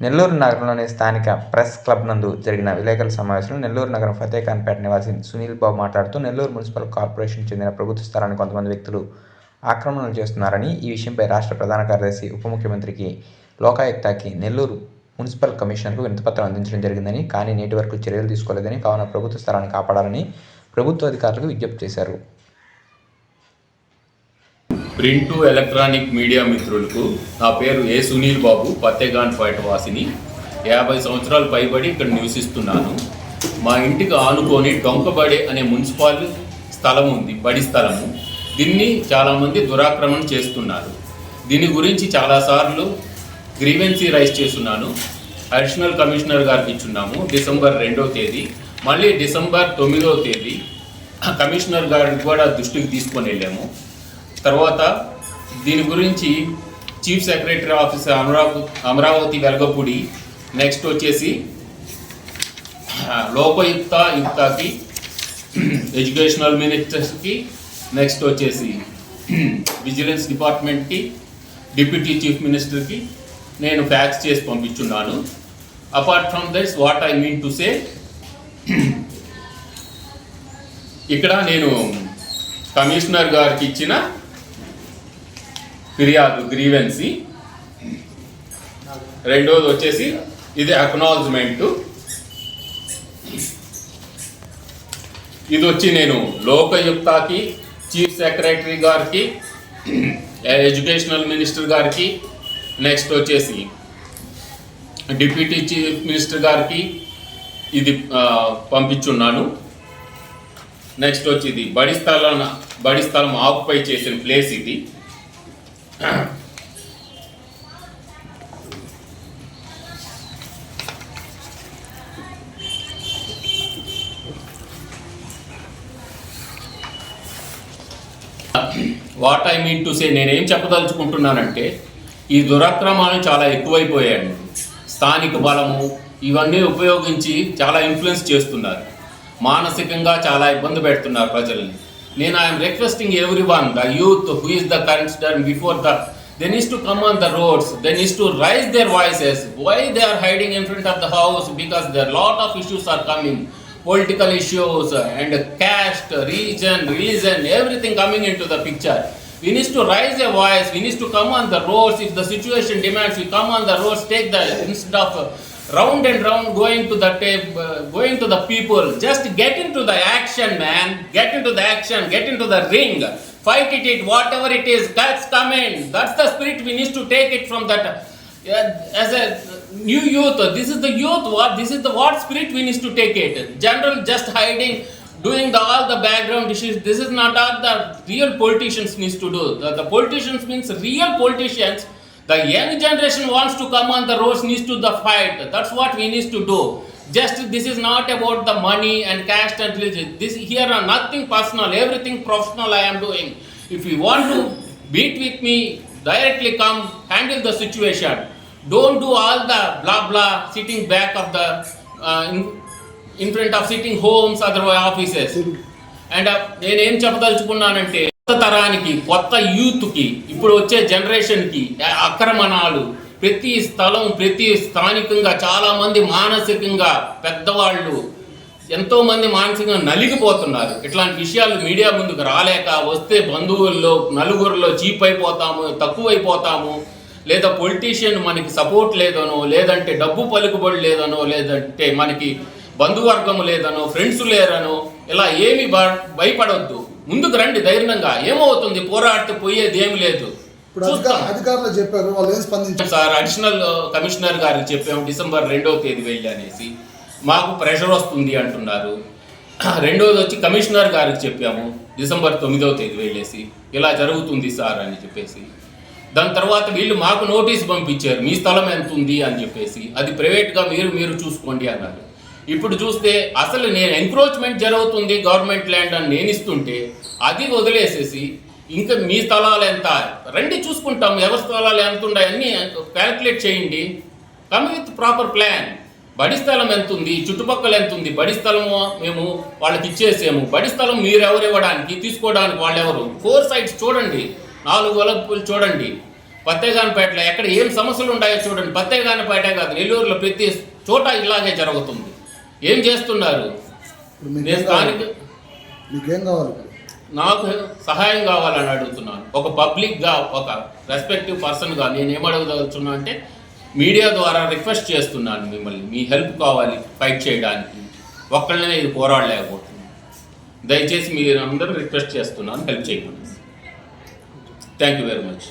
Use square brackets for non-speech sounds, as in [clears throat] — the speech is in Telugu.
నెల్లూరు నగరంలోని స్థానిక ప్రెస్ క్లబ్ నందు జరిగిన విలేకరుల సమావేశంలో నెల్లూరు నగరం ఫతేఖాన్పేట నివాసి సునీల్ బాబు మాట్లాడుతూ నెల్లూరు మున్సిపల్ కార్పొరేషన్ చెందిన ప్రభుత్వ స్థలాన్ని కొంతమంది వ్యక్తులు ఆక్రమణలు చేస్తున్నారని ఈ విషయంపై రాష్ట్ర ప్రధాన కార్యదర్శి ఉప ముఖ్యమంత్రికి లోకాయుక్తకి నెల్లూరు మున్సిపల్ కమిషనర్కు వినతిపత్రం అందించడం జరిగిందని కానీ నేటి వరకు చర్యలు తీసుకోలేదని కావున ప్రభుత్వ స్థలాన్ని కాపాడాలని ప్రభుత్వ అధికారులకు విజ్ఞప్తి చేశారు. ప్రింటు ఎలక్ట్రానిక్ మీడియా మిత్రులకు నా పేరు ఏ సునీల్ బాబు పత్తేగాన్ పేట వాసిని. యాభై సంవత్సరాలు పైబడి ఇక్కడ నివసిస్తున్నాను. మా ఇంటికి ఆనుకొని డొంకబడే అనే మున్సిపాల్ స్థలం ఉంది బడి స్థలము. దీన్ని చాలామంది దురాక్రమణ చేస్తున్నారు. దీని గురించి చాలాసార్లు గ్రీవెన్సీ రైస్ చేస్తున్నాను. అడిషనల్ కమిషనర్ గారికి ఇచ్చున్నాము డిసెంబర్ రెండో తేదీ. మళ్ళీ డిసెంబర్ తొమ్మిదవ తేదీ కమిషనర్ గారికి కూడా దృష్టికి తీసుకొని వెళ్ళాము. తర్వాత దీని గురించి chief secretary office Amaravati Amaravati Velagapudi next వచ్చేసి లోపయుక్త యుక్తకి ఎడ్యుకేషనల్ మినిస్టర్స్కి నెక్స్ట్ వచ్చేసి విజిలెన్స్ డిపార్ట్మెంట్కి డిప్యూటీ చీఫ్ మినిస్టర్కి నేను ఫ్యాక్స్ చేసి పంపించున్నాను. Apart from this what I mean to say ఇక్కడ నేను కమిషనర్ గారికి ఇచ్చిన ఫిర్యాదు గ్రీవెన్సీ. రెండోది వచ్చేసి ఇది అక్నాలజ్మెంట్ ఇది వచ్చి నేను లోకయుక్తకి చీఫ్ సెక్రటరీ గారికి ఎడ్యుకేషనల్ మినిస్టర్ గారికి నెక్స్ట్ వచ్చేసి డిప్యూటీ చీఫ్ మినిస్టర్ గారికి ఇది పంపించున్నాను. నెక్స్ట్ వచ్చి ఇది బడి స్థలం బడి స్థలం ఆక్యుపై చేసిన ప్లేస్ ఇది. What I mean to say నేనేం చెప్పదలుచుకుంటున్నానంటే ఈ దురాక్రమాలు చాలా ఎక్కువైపోయాయి స్థానిక బలము ఇవన్నీ ఉపయోగించి చాలా ఇన్ఫ్లుయెన్స్ చేస్తున్నారు. మానసికంగా చాలా ఇబ్బంది పెడుతున్నారు ప్రజల్ని. నేను I'm requesting everyone the youth who is the consider before the they needs to come on the roads they needs to raise their voices why they are hiding in front of the house because there lot of issues are coming political issues and caste, region, religion, everything coming into the picture. We need to raise a voice, we need to come on the roads. If the situation demands, we come on the roads, take the instead of uh, round and round going to the going to the people. Just get into the action, man. Get into the action, get into the ring. Fight it, it whatever it is, that's coming. That's the spirit we need to take it from that. Uh, as a new youth, this is the youth. What this is the what spirit we need to take it. General just hiding, doing the all the background issues. This is not what the real politicians needs to do. The, the politicians means real politicians. The young generation wants to come on the roads, needs to the fight. That's what we need to do. Just this is not about the money and caste and religion. This here are nothing personal, everything professional I am doing. If you want to beat with me, directly come, handle the situation. Don't do all the blah blah sitting back of the uh, in, in front of sitting homes, other offices. And నేనేం చెప్పదలుచుకున్నానంటే కొత్త తరానికి కొత్త యూత్కి ఇప్పుడు వచ్చే జనరేషన్కి అక్రమణాలు ప్రతి స్థలం ప్రతి స్థానికంగా చాలామంది మానసికంగా పెద్దవాళ్ళు ఎంతోమంది మానసికంగా నలిగిపోతున్నారు. ఇట్లాంటి విషయాలు మీడియా ముందుకు రాలేక వస్తే బంధువుల్లో నలుగురిలో చీప్ అయిపోతాము తక్కువైపోతాము. లేదా పొలిటీషియన్ మనకి సపోర్ట్ లేదనో లేదంటే డబ్బు పలుకుబడి లేదనో లేదంటే మనకి బంధువర్గం లేదనో ఫ్రెండ్స్ లేరనో ఇలా ఏమి భయపడవద్దు ముందుకు రండి ధైర్యంగా. ఏమవుతుంది? పోరాడితే పోయేది ఏమి లేదు. అధికారులు చెప్పారు వాళ్ళు ఏం స్పందించారు సార్ అడిషనల్ కమిషనర్ గారికి చెప్పాము డిసెంబర్ రెండవ తేదీ వెళ్ళి అనేసి. మాకు ప్రెషర్ వస్తుంది అంటున్నారు. [clears throat] రెండోది వచ్చి కమిషనర్ గారికి చెప్పాము డిసెంబర్ తొమ్మిదవ తేదీ వెళ్ళేసి. ఇలా జరుగుతుంది సార్ అని చెప్పేసి. దాని తర్వాత వీళ్ళు మాకు నోటీస్ పంపించారు మీ స్థలం ఎంత ఉంది అని చెప్పేసి. అది ప్రైవేట్గా మీరు మీరు చూసుకోండి అన్నారు. ఇప్పుడు చూస్తే అసలు నేను ఎంక్రోచ్మెంట్ జరుగుతుంది గవర్నమెంట్ ల్యాండ్ అని నేను ఇస్తుంటే అది వదిలేసేసి ఇంకా మీ స్థలాలు ఎంత? రండి చూసుకుంటాం ఎవరి స్థలాలు ఎంత ఉన్నాయన్నీ క్యాలిక్యులేట్ చేయండి. కమ్ విత్ ప్రాపర్ ప్లాన్ బడి స్థలం ఎంత ఉంది? చుట్టుపక్కల ఎంత ఉంది? బడి స్థలము మేము వాళ్ళకి ఇచ్చేసాము. బడి స్థలం మీరు ఎవరు ఇవ్వడానికి తీసుకోవడానికి వాళ్ళు ఎవరు? ఫోర్ సైడ్స్ చూడండి. నాలుగు వలపులు చూడండి. పత్తేగానపేటలో ఎక్కడ ఏం సమస్యలు ఉన్నాయో చూడండి. పత్తేగానపేటే కాదు నెల్లూరులో ప్రతి చోట ఇలాగే జరుగుతుంది. ఏం చేస్తున్నారు? నేను స్థానిక మీకేం కావాలి నాకు సహాయం కావాలని అడుగుతున్నాను ఒక పబ్లిక్గా ఒక రెస్పెక్టివ్ పర్సన్గా నేను ఏమడగదలుచున్నా అంటే మీడియా ద్వారా రిక్వెస్ట్ చేస్తున్నాను మిమ్మల్ని. మీ హెల్ప్ కావాలి ఫైట్ చేయడానికి. ఒక్కళ్ళనే ఇది పోరాడలేకపోతున్నాను. దయచేసి మీరు అందరూ రిక్వెస్ట్ చేస్తున్నాను హెల్ప్ చేయమని. Thank you very much